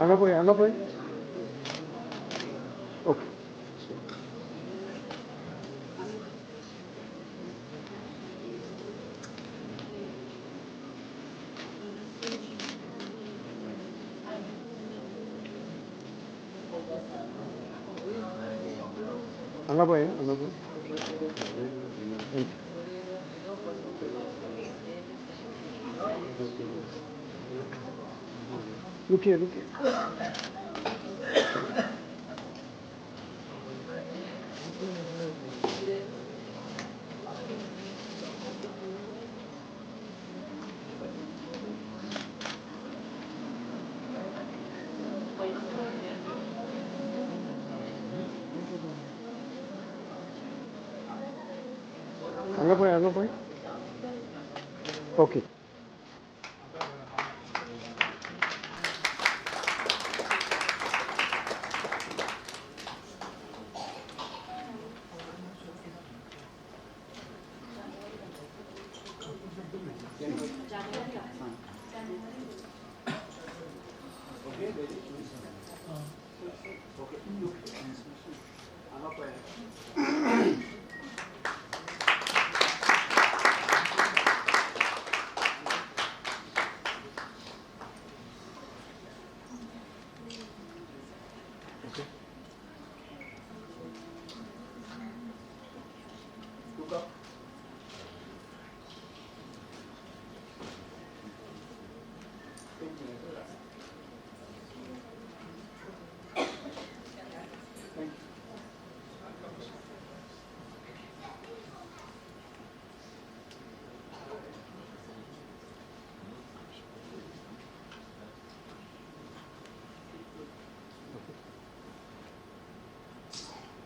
Acá pues, acá pues. Look here, look here. हांगा पळय हांगा पळय ओके 嗯。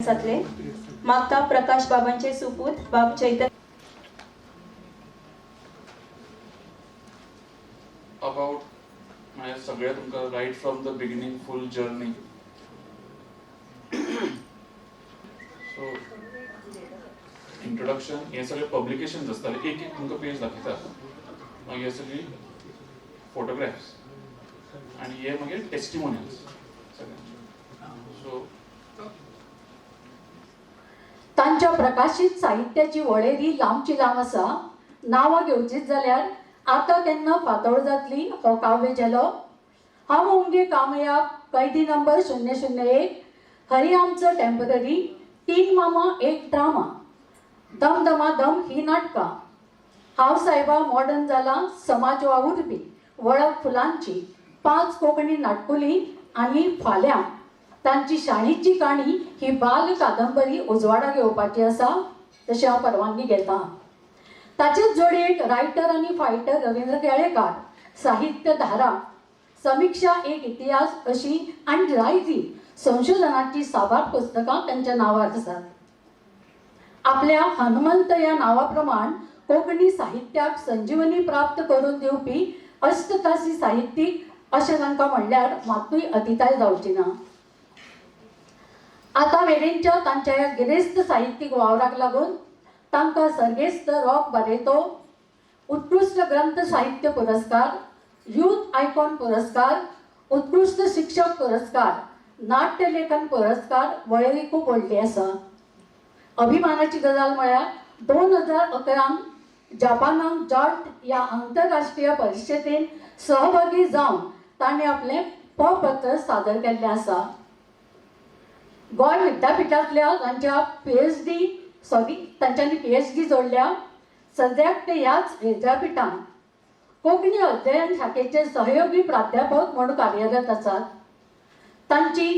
मागता प्रकाश बाबांचे सुपूत बाब चैतन्य अबाउट म्हणजे सगळें तुमकां right from the beginning full journey so introduction हे सगळे पब्लिकेशन आसताले एक एक तुमकां पेज दाखयतात मागीर हे सगळी फोटोग्राफ्स आनी हे मागीर टेस्टिमोनियल्स सगळ्यांचे सो तांच्या प्रकाशीत साहित्याची वळेरी लांबची लांब आसा नांवां घेवचीच जाल्यार आतां केन्ना फातोड जातली हो काव्य जेलो हांव उमगे कामयाब कैदी नंबर शून्य शून्य एक. हरी आमचं टेंपररी तीन मामा एक ड्रामा दम दमा दम ही नाटकां. हांव सायबा मॉडर्न जाला समाज वावुरपी वळख फुलांची. पांच कोंकणी नाटकुली आनी फाल्यां. तांची शाळेची काणी ही बाल कादंबरी उजवाडा घेवपाची आसा तशी हांव परवानगी घेतां. ताचेच जोडयेक रायटर आनी फायटर रवींद्र केळेकार साहित्य धारा समीक्षा एक इतिहास अशी आनी जायतीं संशोधनाची साबार पुस्तकां तांच्या नांवार आसात आपल्या हनुमंत या नांवा प्रमाण कोंकणी साहित्याक संजीवनी प्राप्त करून दिवपी अष्टतासी साहित्यीक अशें तांकां म्हणल्यार मातूय अतिताय जावची ना आता मेरेनच्या तांच्या ह्या गिरेस्त साहित्यीक वावराक लागून तांकां सर्गेस्त रॉक बरयतो. उत्कृश्ट ग्रंथ साहित्य पुरस्कार यूथ आयकॉन पुरस्कार उत्कृश्ट शिक्षक पुरस्कार नाट्य लेखन पुरस्कार वळेरी खूब व्हडली आसा. अभिमानाची गजाल म्हळ्यार दोन हजार अकरांक जपानाक जॉट ह्या आंतरराष्ट्रीय परिशदेंत सहभागी जावन ताणें आपलें पत्र सादर केल्लें आसा. गोंय विद्यापिठांतल्या तांच्या पी एच डी सॉरी तांच्यांनी पी एच डी जोडल्या. सद्याक ते ह्याच विद्यापिठांत. कोंकणी अध्ययन शाखेचे सहयोगी प्राध्यापक म्हणून कार्यरत आसात तांची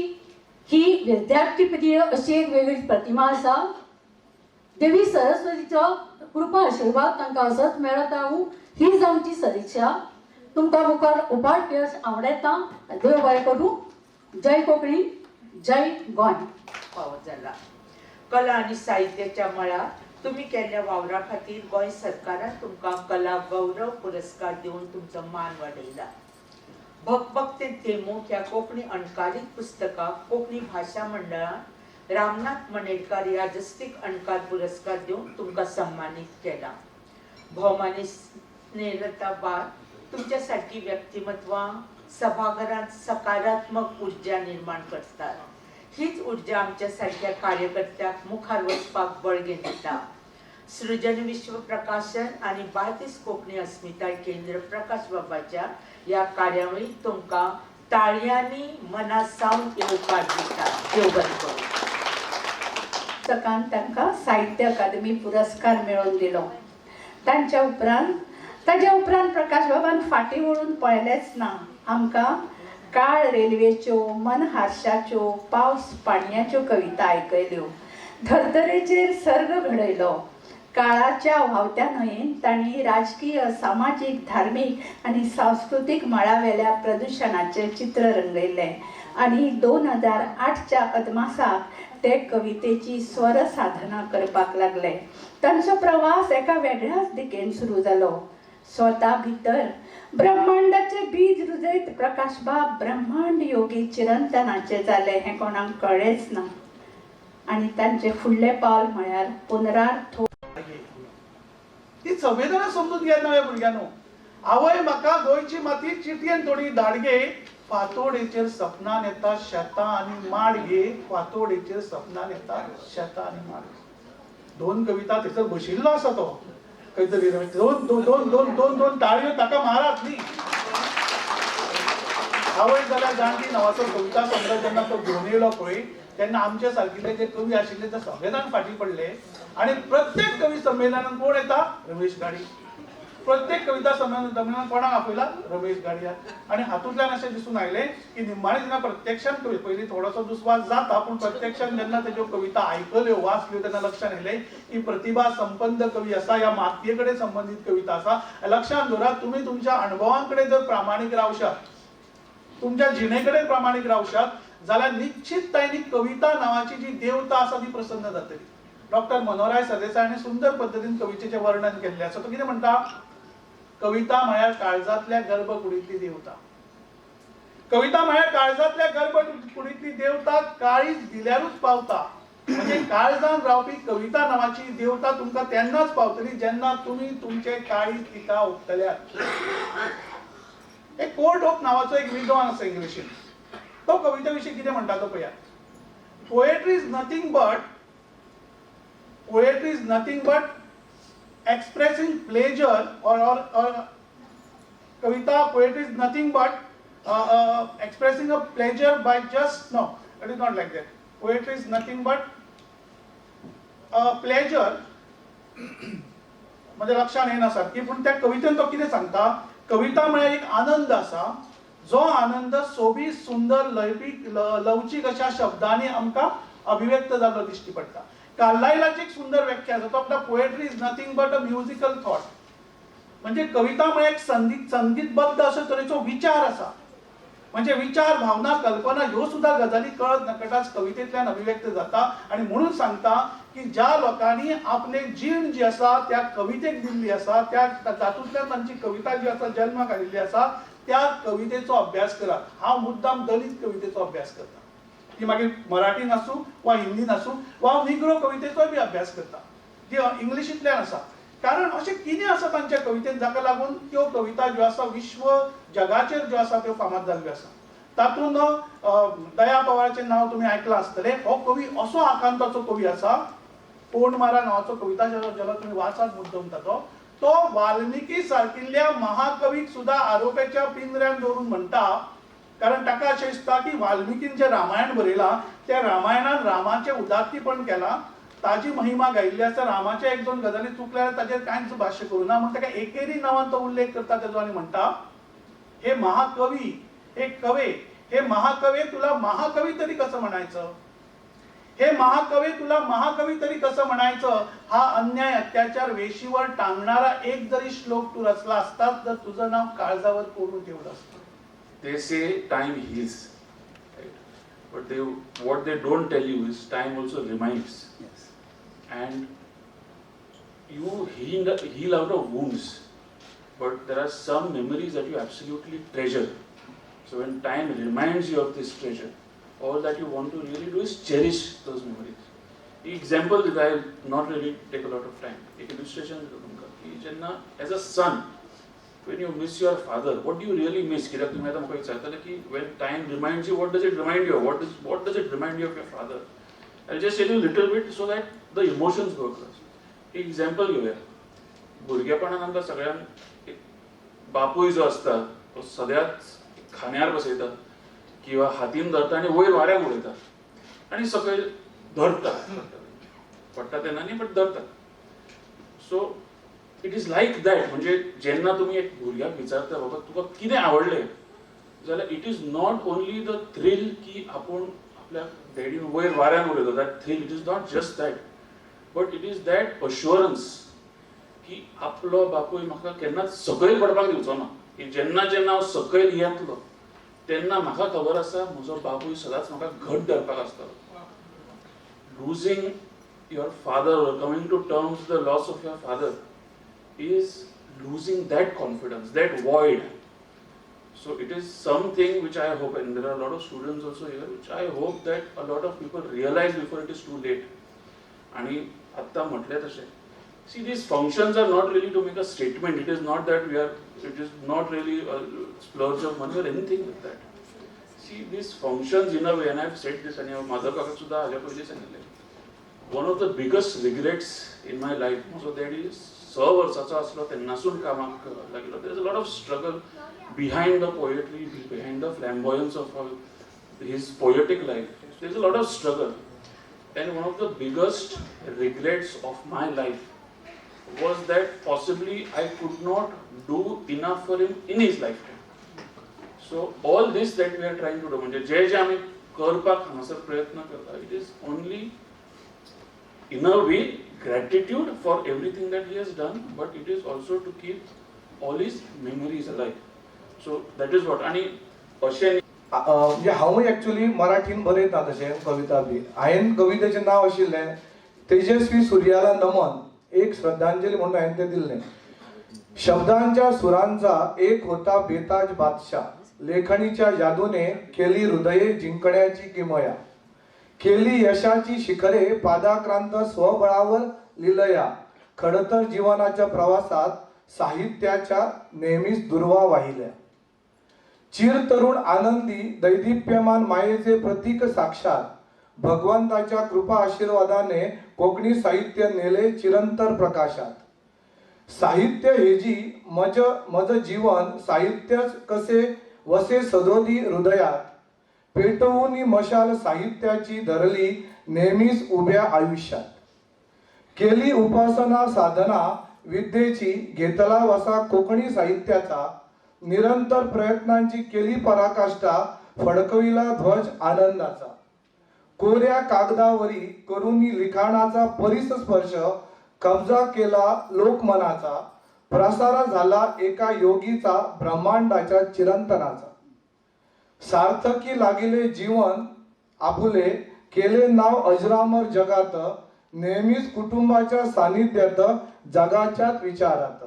ही विद्यार्थी प्रिय अशी एक वेगळी प्रतिमा आसा देवी सरस्वतीचो कृपा आशिर्वाद तांकां असोच मेळत रावूं हीच आमची सदिच्छा. तुमकां मुखार उपाट यश आवडेता देव बरें करूं. जय कोंकणी. जय गोंय फावो जाला कला आनी साहित्याच्या मळार तुम्ही केल्ल्या वावरा खातीर गोंय सरकारान तुमकां कला गौरव पुरस्कार दिवन तुमचो मान वाडयला भकभक्ते थेमूक ह्या कोंकणी अणकारीत पुस्तकाक कोंकणी भाशा मंडळान रामनाथ मणेरकार ह्या जस्तीक अणकार पुरस्कार दिवन तुमकां सन्मानीत केला. भोवमानी स्नेहलता बार तुमच्या सारकी व्यक्तिमत्वां सभागृहात सकारात्मक ऊर्जा निर्माण करतात. हीच ऊर्जा आमच्यासारख्या कार्यकर्त्याक मुखार वचपाक बळगें दिता सृजन विश्व प्रकाशन आणि बार्देस कोंकणी अस्मिताय केंद्र प्रकाश बाबाच्या या कार्यावळीत तुमकां ताळयांनी मनासावन येवकार दिता देव बरें करूं. पुस्तकान तांकां साहित्य अकादमी पुरस्कार मेळोवन दिलो. तांच्या उपरांत ताज्या उपरांत प्रकाश बाबान फाटीं वळून पळयलेंच ना आमकां काळ रेल्वेच्यो मनहारशाच्यो पावस पाणयाच्यो कविता आयकयल्यो. धर्तरेचेर सर्ग घडयलो. काळाच्या व्हांवत्या न्हंयेन तांणी राजकीय सामाजीक धार्मीक आनी सांस्कृतीक मळावेल्या प्रदुशणाचें चित्र रंगयलें. आनी दोन हजार आठच्या अदमासाक ते कवितेची स्वर साधना करपाक लागले. तांचो प्रवास एका वेगळ्याच दिकेन सुरू जालो. स्वता भितर ब्रह्मांडाचे बीज रुजयत प्रकाशबाब ब्रह्मांड योगी चिरंतनाचे जाले हें कोणाक कळ्ळेंच ना. आनी तांचे फुडले पावल म्हळ्यार पुनरार्थ. ती संवेदना समजून घेत नव्या भुरग्यानो आवय म्हाका गोंयची माती चिटयेन थोडी धाडगे फातोडेचेर सपनान येता शेतां आनी माड घे फातोडेचेर सपनान येता शेतां आनी माड घे. दोन कविता थंयसर बशिल्लो आसा तो. खंय तरी दोन दोन दोन दोन दोन दोन ताळयो ताका मारात न्ही आवय जाल्यार गांधी नांवाचो कविता संग्रह जेन्ना तो घेवन येयलो पळय तेन्ना आमचे सारकिले जे कवी आशिल्ले ते सगळे जाण फाटीं पडले. आणि प्रत्येक कवी संमेलनात कोण येता? रमेश गाडी. प्रत्येक कविता संमेलन संमेलनात कोणाक रमेश गाडिया आणि हातूंतल्यान अशें दिसून आयलें की निम्माणी जेन्ना प्रत्यक्षात कवी पयलीं थोडोसो दुस्वास जाता पूण प्रत्यक्षान जेन्ना तेज्यो कविता आयकल्यो वाचल्यो तेन्ना लक्षात येयलें की प्रतिभा संपन्न कवी आसा ह्या मातये कडेन कविता आसा लक्षात धरा तुमी तुमच्या अणभवां कडेन जर प्रामाणीक रावशात तुमच्या जिणेकडे प्रामाणिक रावशात जाल्यार निश्चिततायनी कविता नावाची जी देवता आसा ती प्रसन्न जातली डॉक्टर मनोहराय सरदेसायाने सुंदर पद्धतीन कवितेचे वर्णन केले आसा तो कितें म्हणटा कविता म्हळ्यार काळजांतल्या गर्भकुडीतली देवता. कविता म्हळ्यार काळजांतल्या गर्भकुडीतली देवता काळीज दिल्यारूच पावता. म्हणजे काळजान रावपी कविता नावाची देवता तुमकां तेन्नाच पावतली जेन्ना तुमी तुमचे काळीज तिका ओंपतल्यात एक कोर्ट ऑफ नावाचो एक विद्वान आसा इंग्लिशीन. तो कविते विशीं कितें म्हणटा तो पळयात poetry is nothing but poetry is nothing but expressing pleasure kavita poetry is कविता but is nothing but a a pleasure by just it is not like that. Poetry is is nothing but pleasure म्हणजे लक्षात येना सारखी पूण त्या कवितेन तो कितें सांगता? कविता म्हळ्यार एक आनंद आसा जो आनंद सोबीत सुंदर लयपीक लवचीक अशा शब्दांनी आमकां अभिव्यक्त जाल्लो दिश्टी पडटा कार्लायलाची एक सुंदर व्याख्या आसा तो म्हणटा poetry is nothing but a musical thought म्हणजे कविता म्हळ्यार एक संगीत संगीतबद्ध असो तरेचो विचार आसा म्हणजे विचार भावना कल्पना ह्यो सुद्धा गजाली कळत नकटाच कवितेंतल्यान अभिव्यक्त जाता. आणि म्हणून सांगता की ज्या लोकांनी आपले जीण जी आसा त्या कवितेक दिल्ली आसा त्या तातूंतल्यान तांची कविता जी आसा जन्माक आयिल्ली आसा त्या कवितेचो अभ्यास करात हांव मुद्दाम दलित कवितेचो अभ्यास करता. ती मागीर मराठीन आसूं वा हिंदीन आसूं वा हांव निग्रो कवितेचोय बी अभ्यास करता. ती इंग्लिशींतल्यान आसा कारण अशें कितें आसा तांच्या कवितेन जाका लागून त्यो कविता ज्यो आसा विश्व जगाचेर ज्यो आसा त्यो फामाद जाल्ल्यो आसा तातूंत दया पवाराचें नांव तुमी आयकलां आसतलें हो कवी असो आकांताचो कवी आसा पोंड मारा नांवाचो कविता जेन्ना तुमी वाचात मुद्दम ताचो तो वाल्मिकी सारकिल्ल्या महाकवीक सुद्दां आरोपाच्या पिंजऱ्यान दवरून म्हणटा कारण ताका अशें दिसता की वाल्मिकीन जें रामायण बरयलां त्या रामायणान रामाचें उदात्तीपण केलां ताजी महिमा गायिल्ली आसा रामाचे एक दोन गजाली चुकल्या ताचेर कांयच भाश्य करूना म्हण ताका एकेरी नांवान तो उल्लेख करता तेजो आनी म्हणटा हे महाकवी हे कवे हे महाकवे तुला महाकवी तरी कसं म्हणायचं? हे महाकवी तुला महाकवी तरी कसं म्हणायचं? हा अन्याय अत्याचार वेशीवर टांगणारा एक जरी श्लोक तू रचला असताच तर तुझं नाव काळजावर कोरून ठेवलं असतं. they say time heals. Right? But they, what they don't tell you is time also reminds. Yes. And you heal, heal out of wounds, but there are some memories that you absolutely treasure. So when time reminds you of this treasure, all that you want to really do is cherish those memories. The example that I will not really take a lot of time. An illustration that As a son, when you miss your father, what do you really miss? कित्याक तुम्ही आता म्हाका विचारतले की when time reminds you, what does it remind you? What does, what does it remind you of your father? I'll just tell you a little bit so that the emotions go across. एक example घेऊया. भुरगेपणान आमकां सगळ्यांक एक बापूय जो आसता तो सदांच खांद्यार बसयता किंवा हातीन धरता आनी वयर वाऱ्याक उडयता आनी सकयल धरता पडटा तेन्ना न्ही बट धरता so it is like that म्हणजे जेन्ना तुमी एक भुरग्याक विचारता बाबा तुका कितें आवडलें जाल्यार it is not only the thrill की आपूण आपल्या डॅडीन वयर वाऱ्यान उडयलो that thrill it is not just that but it is that assurance की आपलो बापूय म्हाका केन्नाच सकयल पडपाक दिवचो ना. की जेन्ना जेन्ना हांव सकयल येतलो तेन्ना म्हाका खबर आसा म्हजो बापूय सदांच म्हाका घट धरपाक आसतलो. Losing your father or to terms the loss of your father is losing that confidence, that void. So it is something which I hope, and there are a lot of students also here, which I hope that a lot of people realize before it is too late. आणि आत्ता म्हटले तशें see these functions are not really to make a statement. It is not that we are, it is not really a splurge of money or anything like that. See, these functions in a way, and I've said this, आणि माझा काका सुद्धा हाज्या पयलीं सांगिल्लें one of the biggest regrets in my life म्हजो daddy स वर्साचो आसलो तेन्नासून कामाक लागलो there is a lot of struggle behind the poetry behind the flamboyance of his poetic life there is a lot of struggle and one of the biggest regrets of my life was that possibly I could not do enough for him in his life so all this that we are trying to do म्हणजे जे जे आम्ही करपाक हांगासर प्रयत्न करता it is only in a way gratitude for everything that he has done, but it is also to keep all his memories alive. So that is what. आणि अशें अ, म्हणजे हांव एक्चुअली मराठीन बरयता तशें कविता बी हांवें कवितेचें नांव आशिल्लें तेजस्वी सूर्याला नमन एक श्रद्धांजली म्हणून हांवें तें दिल्लें शब्दांच्या सुरांचा एक होता बेताज बादशाह. लेखणीच्या यादूने केली हृदये जिंकण्याची किमया. केली यशाची शिखरे पादाक्रांत स्वबळावर लिलया. खडतर जीवनाच्या प्रवासात साहित्याच्या नेहमीच दुर्वा वाहिल्या. चिरतरुण आनंदी दैदिप्यमान मायेचे प्रतीक साक्षात भगवंताच्या कृपा आशीर्वादाने कोकणी साहित्य नेले चिरंतर प्रकाशात. साहित्य हेजी मज मज जीवन साहित्यच कसे वसे सदोदी हृदयात पेटवून मशाल साहित्याची धरली नेहमीच उभ्या आयुष्यात. केली उपासना साधना विद्येची घेतला वसा कोकणी साहित्याचा निरंतर प्रयत्नांची केली पराकाष्ठा फडकविला ध्वज आनंदाचा. कोऱ्या कागदावरी करुनी लिखाणाचा परिसस्पर्श कब्जा केला लोकमनाचा प्रसार झाला एका योगीचा ब्रह्मांडाच्या चिरंतनाचा. सार्थकी लागिले जीवन आपुले केले नाव अजरामर जगात नेहमीच कुटुंबाच्या सानिध्यात जगाच्यात विचारात.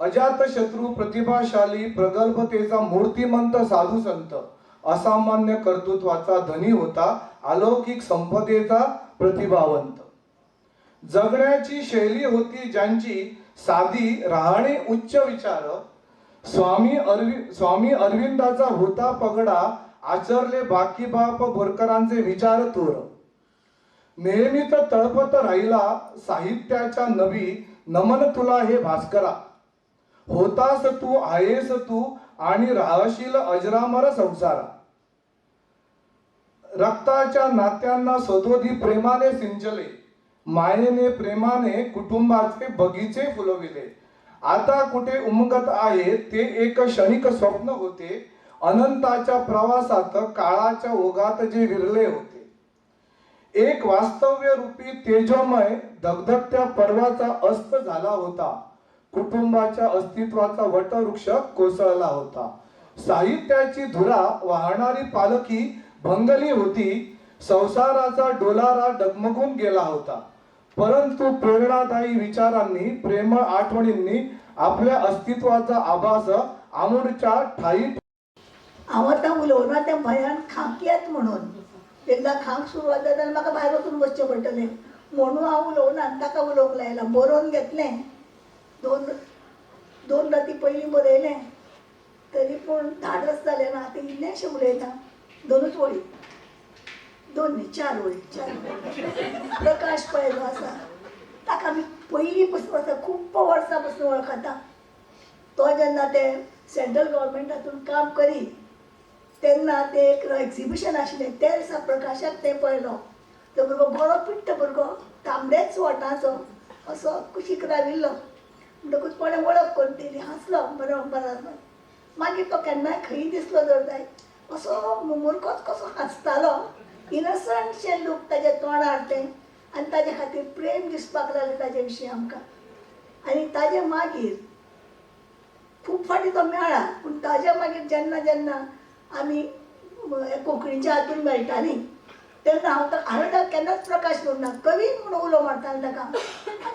अजात शत्रू प्रतिभाशाली प्रगल्भतेचा मूर्तिमंत साधू संत असामान्य कर्तृत्वाचा धनी होता अलौकिक संपदेचा प्रतिभावंत. जगण्याची शैली होती ज्यांची साधी राहणे उच्च विचार स्वामी अरविंद स्वामी अरविंदाचा होता पगडा आचरले बाकी बाप बोरकरांचे विचार तोर नेहमीच तळपत राहिला साहित्याच्या नवी नमन तुला हे भास्करा. होतास तू आहेस तू आणि राहशील अजरामर संसारा. रक्ताच्या नात्यांना सदोदी प्रेमाने सिंचले मायेने प्रेमाने कुटुंबाचे बगीचे फुलविले. आता कुठे उमगत आहे ते एक क्षणिक स्वप्न होते. अनंताच्या प्रवासात काळाच्या ओघात जे विरले होते. एक वास्तव्य रूपी तेजोमय धगधगत्या पर्वाचा अस्त झाला होता. कुटुंबाच्या अस्तित्वाचा वटवृक्ष कोसळला होता. साहित्याची धुरा वाहणारी पालखी भंगली होती. संसाराचा डोलारा डगमगून गेला होता. परंतु प्रेरणादायी विचारांनी प्रेमळ आठवणींनी आपल्या अस्तित्वाचा आभास आमुडच्या ठाई आवडता उलवला उलोवना त्या भंयान खांक येत म्हणून. एकदा खांक सुरवात जाता म्हाका भायर वचून बसचें पडटलें म्हणून हांव उलोवना आनी ताका उलोवंक लायलां बरोवन घेतलें. दोन दोन राती पयलीं बरयलें तरी पूण धाडस जालें ना आतां इल्लेंशें उलयता दोनूच वळी दोन न्ही चार वळी चार वळी प्रकाश पळयलो हो आसा ताका आमी पयलीं पासून आसा खूब वर्सां पासून वळखता तो जेन्ना ते सेंट्रल गव्हर्मेंटातून काम करी तेन्ना ते एक एग्जिबिशन आशिल्लें ते दिसा प्रकाशाक तें पळयलो हो. तो भुरगो बरो पिट्ट भुरगो हो. तांबडेच वटाचो असो कुशीक राविल्लो म्हणटकूच कोणें वळख करून दिली हांसलो बरो बरो मागीर तो केन्नाय खंयी दिसलो जर जाय असो मुमुरकोच कसो हांसतालो इनसंटशें लूक ताच्या तोंडार तें. आनी ताजे खातीर प्रेम दिसपाक लागलें ताजे विशीं आमकां. आनी ताजे मागीर खूब फाटी तो मेळ्ळा पूण ताज्या मागीर जेन्ना जेन्ना आमी कोंकणीच्या हातून मेळटाली तेन्ना हांव ताका हांवें केन्नाच प्रकाश करूं ना. कवी म्हणून उलो मारतालें ताका.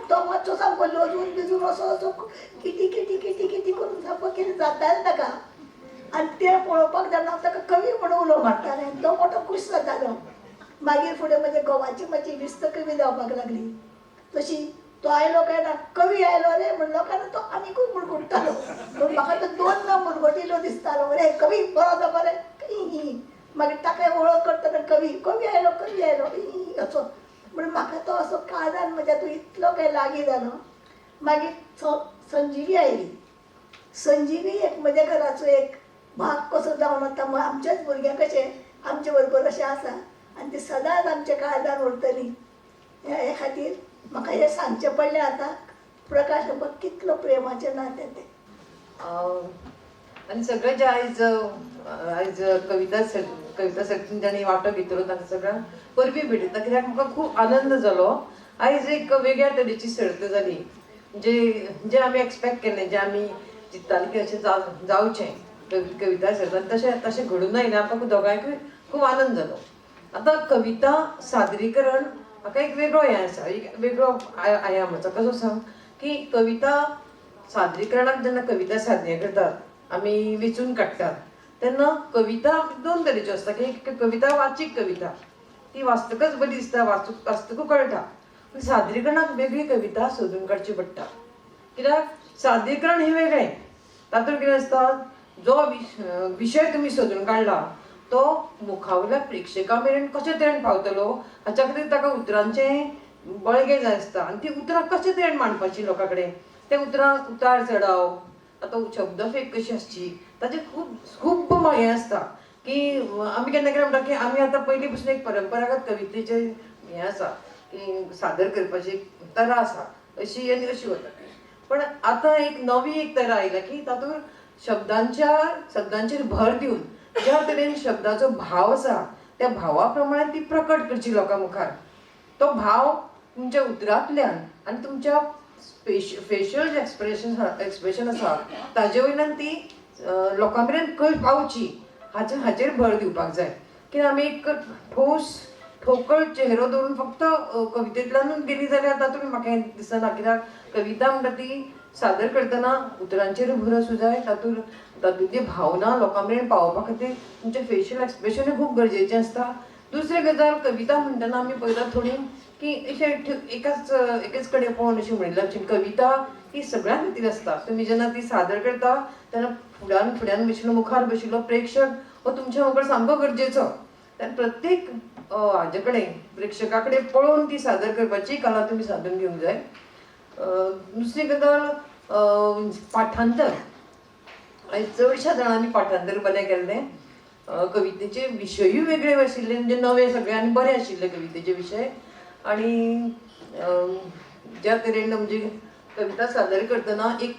तो मातसो सामको लजून बिजून असो असो किटी किटी किटी किटी करून सामको कितें जातालें ताका. आनी तें पळोवपाक जेन्ना हांव ताका कवी म्हणून उलो मारतालें तो मोठो खूश जातालो. मागीर फुडें म्हजे घोवाची मातशी विस्त कमी जावपाक लागली. तशी तो आयलो काय ना कवी आयलो रे म्हणलो लोकांना तो आनीकूय मुडकुडटालो पूण म्हाका तो दोन ना मुरगोटिलो दिसतालो. रे कवी बरो जालो रे ही, मागीर ताका वळख करतना कवी कवी आयलो कवी आयलो असो. म्हण म्हाका तो असो काळजान म्हज्या तूं इतलो काय लागीं जालो मागीर संजिवी आयली संजिवी एक म्हज्या घराचो एक भाग कसो जावन आतां आमच्याच भुरग्यां कशें आमचे बरोबर अशें आसा आनी ते सदांच आमच्या काळजान उरतली. हे हे खातीर म्हाका हें सांगचें पडलें आतां. प्रकाश बाबा कितलो प्रेमाचें नातें तें अं, आनी सगळें जे आयज आयज कविता कविता सर्तीन तांणी वांटो घेतलो तांकां सगळ्यांक परबी भेटयता कित्याक म्हाका खूब आनंद जालो आयज एक वेगळ्या तरेची सर्त जाली जे जे आमी एक्सपेक्ट केल्लें जे आमी चिंत्ताले की अशें जावचें कविता सर्त तशें तशें घडून आयलें आमकां दोगांयकूय खूब आनंद जालो आतां कविता सादरीकरण म्हाका एक वेगळो हें आसा एक वेगळो आय- आयामाचो कसो सांग की कविता सादरीकरणाक जेन्ना कविता सादर करतात आमी वेचून काडटात तेन्ना कविता दोन तरेच्यो आसता की एक कविता वाचीक कविता. ती वाचतकच बरी दिसता वाचू वाचतकूच कळटा पूण सादरीकरणाक वेगळी कविता सोदून काडची पडटा कित्याक? सादरीकरण हें वेगळें. तातूंत कितें आसता जो विश- विशय तुमी सोदून काडला तो मुखावयल्या प्रेक्षकां मेरेन कशे तरेन पावतलो? हाच्या खातीर ताका उतरांचें बळगें जाय आसता. आनी ती उतरां कशे तरेन मांडपाची लोकां कडेन? ते उतरां उतार चडाव आतां शब्द फेक कशी आसची? ताचें खूब खूब हें आसता. की आमी केन्ना केन्ना म्हणटा की आमी आतां पयलीं पसून एक परंपरागत कवितेचें हें आसा. की सादर करपाची तरा आसा. अशी आनी अशी वता. पण आतां एक नवी एक तरा आयल्या की तातूंत शब्दांच्या शब्दांचेर भर दिवन ज्या तरेन शब्दाचो भाव आसा त्या भावा प्रमाणे ती प्रकट करची लोकां मुखार तो भाव तुमच्या उतरांतल्यान आनी तुमच्या स्पेश फेशियल जे एक्सप्रेशन एक्सप्रेशन आसा ताजे वयल्यान ती लोकां मेरेन खंय पावची हाचे हाचेर भर दिवपाक जाय. कित्याक आमी एक ठोस ठोकळ चेहरो दवरून फक्त कवितेंतल्यानूच गेली जाल्यार तातूंत म्हाका हें दिसना कित्याक कविता म्हणटा ती सादर करतना उतरांचेर भर आसूं जाय तातूंत तातूंतली भावना लोकां मेरेन पावोवपा खातीर तुमचें फेशियल एक्सप्रेशनूय खूब गरजेचें आसता दुसरी गजाल कविता म्हणटना आमी पळयता थोडी की अशें एकाच एकेच कडेन पळोवन अशें म्हणिल्लें अशें कविता ही सगळ्यां खातीर आसता तुमी जेन्ना ती सादर करता तेन्ना फुड्यान फुड्यान बशिल्लो मुखार बशिल्लो प्रेक्षक हो तुमच्या वांगडा सामको गरजेचो. तेन्ना प्रत्येक हाजे कडेन प्रेक्षका कडेन पळोवन ती सादर करपाची कला तुमी सादून घेवंक जाय. दुसरीकडं दुसरी गजाल पाठांतर. चडशा चडश्या जाणांनी पाठांतर बरें केल्लें कवितेचे विशयूय वेगळे आशिल्ले म्हणजे नवे सगळे आनी बरे आशिल्ले कवितेचे विशय आनी ज्या तरेन म्हणजे कविता सादर करतना एक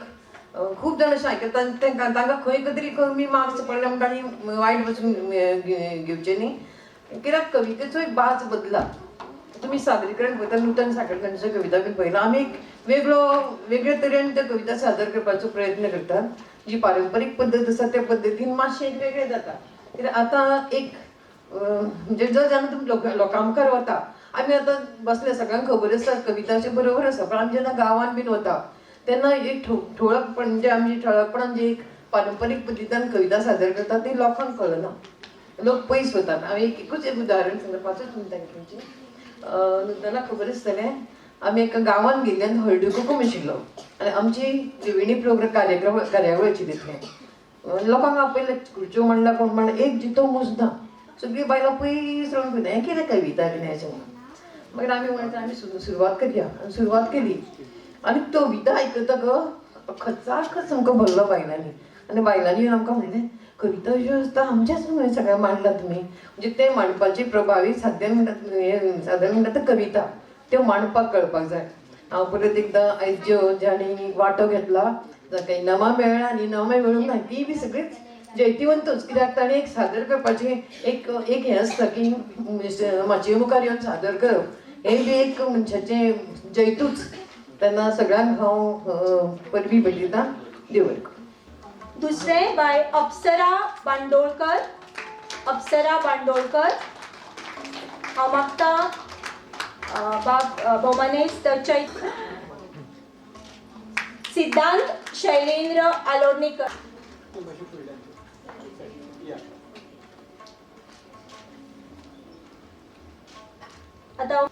खूप खूब जाण अशें आयकता तांकां तांकां खंय तरी कमी मार्क्स पडले म्हणटा आनी वायट वचून घेवचे न्ही. कित्याक कवितेचो एक बाज बदला. तुम्ही सादरीकरण करता नूतन साखळकरांच्या कविता बीन पळयला आमी एक वेगळो वेगळे तरेन त्या कविता सादर करपाचो प्रयत्न करतात जी पारंपारीक पद्दत आसा त्या पद्दतीन मातशें एक वेगळें जाता कित्याक आतां एक म्हणजे जर जेन्ना तुमी लोक लोकां मुखार वता आमी आतां बसल्या सगळ्यांक खबर आसा कविताचे बरोबर आसा पण आमी जेन्ना गांवांत बीन वता तेन्ना एक ठो ठोळकपण म्हणजे आमची ठळकपणान जी एक पारंपारीक पद्दतीन कविता सादर करता ती लोकांक कळना लोक पयस वतात हांवें एक एकूच एक उदाहरण सांगता पांचूच मिनटां घेतलीं खबर आसतलें आमी एका गांवांत गेल्ली आनी हळदी कुकूम आशिल्लो आनी आमची त्रिवेणी प्रोग्राम कार्यक्रम कार्यावळ आशिल्ली लोकांक आपयले खुर्च्यो मांडला कोण मांडला एक जितो मुजना सगळीं बायलां पयस रावन पयता हें कितें कविता बीन अशें म्हणून? मागीर आमी म्हणटा आमी सुरवात करया. आनी सुरवात केली. आनी कविता आयकतक खचाक सामको भरलो बायलांनी. आनी बायलांनी येवन आमकां म्हणलें कविता अश्यो आसता आमच्याच न्हय सगळ्या मांडला तुमी म्हणजे ते मांडपाची प्रभावी साधन म्हणटात हें साधन म्हणटात कविता. त्यो मांडपाक कळपाक जाय. हांव परत एकदां आयज ज्यो ज्यांनी वांटो घेतला जाका इनामां मेळ्ळा आनी इनामां मेळूंक ना ती बी सगळीच जैतिवंतूच. कित्याक ताणें एक सादर करपाचें एक एक हें आसता की म्हाजे मुखार येवन सादर करप. हें बी एक मनशाचें जैतूच. तेन्ना सगळ्यांक हांव परबी भेटयतां. देव बरें दुसरे बाय अप्सरा बांडोळकर. अप्सरा बांडोळकर. हांव मागता बाब अ, चैत सिद्धांत शैलेंद्र आलोडणीकर. आता